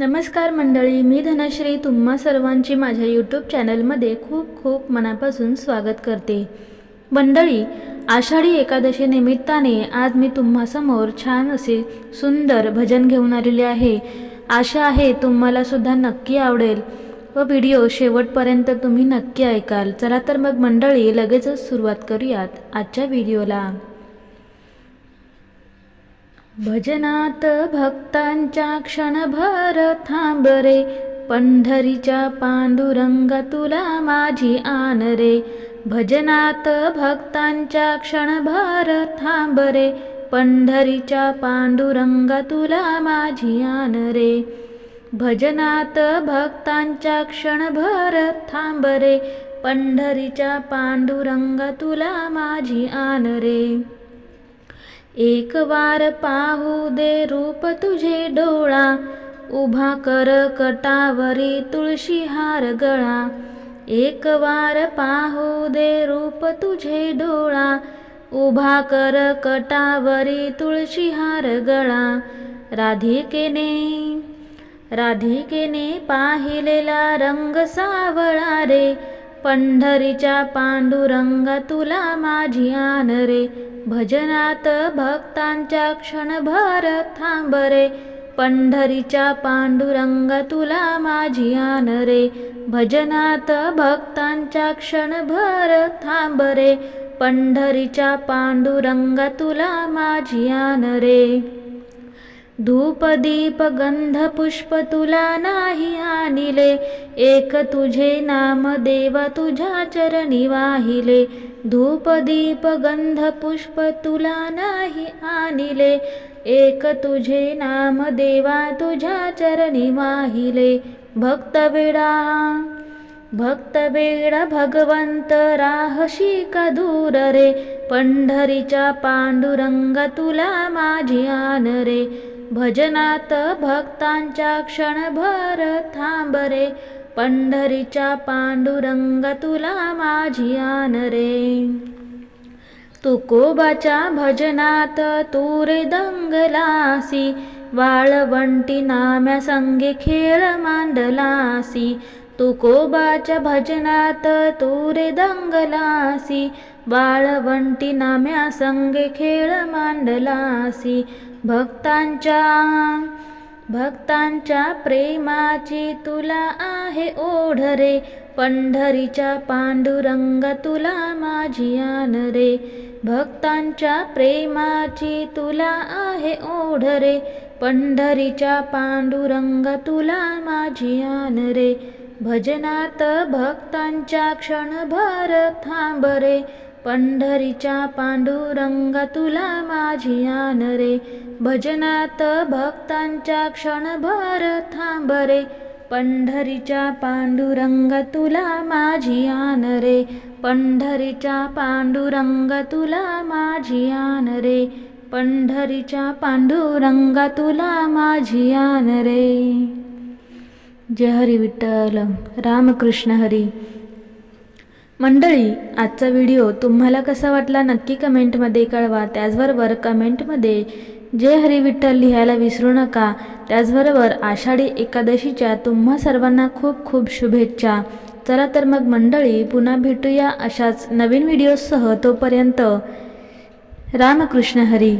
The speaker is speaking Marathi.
नमस्कार मंडळी मी धनश्री. तुम्हा सर्वांची माझ्या यूट्यूब चॅनलमध्ये खूप खूप मनापासून स्वागत करते. मंडळी आषाढी एकादशी निमित्ताने आज मी तुम्हासमोर छान असे सुंदर भजन घेऊन आलेले आहे. आशा आहे तुम्हालासुद्धा नक्की आवडेल व व्हिडिओ शेवटपर्यंत तुम्ही नक्की ऐकाल. चला तर मग मंडळी लगेचच सुरुवात करूयात आजच्या व्हिडिओला. भजनात भक्तांच्या क्षणभर थांब रे पंढरीच्या पांडुरंगा तुला माझी आन रे भजनात भक्तांच्या क्षणभर थांब रे पंढरीच्या पांडुरंगा तुला माझी आन रे भजनात भक्तांच्या क्षणभर थांब रे पंढरीच्या पांडुरंगा तुला माझी आन रे एक वार पाहू दे रूप तुझे डोळा उभा कर कटावरी तुळशी हार गळा. एक वार पाहू दे रूप तुझे डोळा उभा कर कटावरी तुळशी हार गळा. राधिकेने राधिकेने पाहिलेला रंग सावळा रे पंढरीच्या पांडुरंगा तुला माझी आन रे. भजनात भक्तांच्या क्षणभर थांब रे पंढरीच्या पांडुरंगा तुला माझी आन रे भजनात भक्तांच्या क्षणभर थांब रे पंढरीच्या पांडुरंगा तुला माझी आन रे धूप दीप गंध पुष्प तुला नाही आणिले एक तुझे नाम देवा तुझ्या चरणी वाहिले धूप दीप गंध पुष्प तुला नाही आणिले एक तुझे नाम देवा तुझ्या चरणी वाहिले भक्त वेडा भक्त भगवंत राहशी का दूर रे पंढरीच्या पांडुरंग तुला माझी आन रे. भजनात भक्तांच्या क्षणभर थांब रे. पंढरीच्या पांडुरंग तुला माझी आन रे. तुकोबाच्या भजनात तू रे दंगलासी वाळवंटी नाम्या संगे खेळ मांडलासी. तुकोबाच्या भजनात तू रे दंगलासी वाळवंटी नाम्या संगे खेळ मांडलासी. भक्तांच्या भक्तांच्या प्रेमाची तुला आहे ओढ रे पंढरीच्या पांडुरंग तुला माझी आन रे भक्तांच्या प्रेमाची तुला आहे ओढ रे पंढरीच्या पांडुरंग तुला माझी आन रे भजनात भक्तांच्या क्षणभर थांब रे पंढरीच्या पांडुरंगा तुला माझी आन रे. भजनात भक्तांच्या क्षणभर थांब रे. पंढरीच्या पांडुरंगा तुला माझी आन रे. पंढरीच्या पांडुरंगा तुला माझी आन रे. पंढरीच्या पांडुरंगा तुला माझी आन रे. जय हरी विठ्ठल रामकृष्ण हरी. मंडळी आजचा व्हिडिओ तुम्हाला कसा वाटला नक्की कमेंटमध्ये कळवा. त्याचबरोबर कमेंटमध्ये जय हरी विठ्ठल लिहायला विसरू नका. त्याचबरोबर आषाढी एकादशीच्या तुम्हा सर्वांना खूप खूप शुभेच्छा. चला तर मग मंडळी पुन्हा भेटूया अशाच नवीन व्हिडिओसह तोपर्यंत. रामकृष्ण हरी.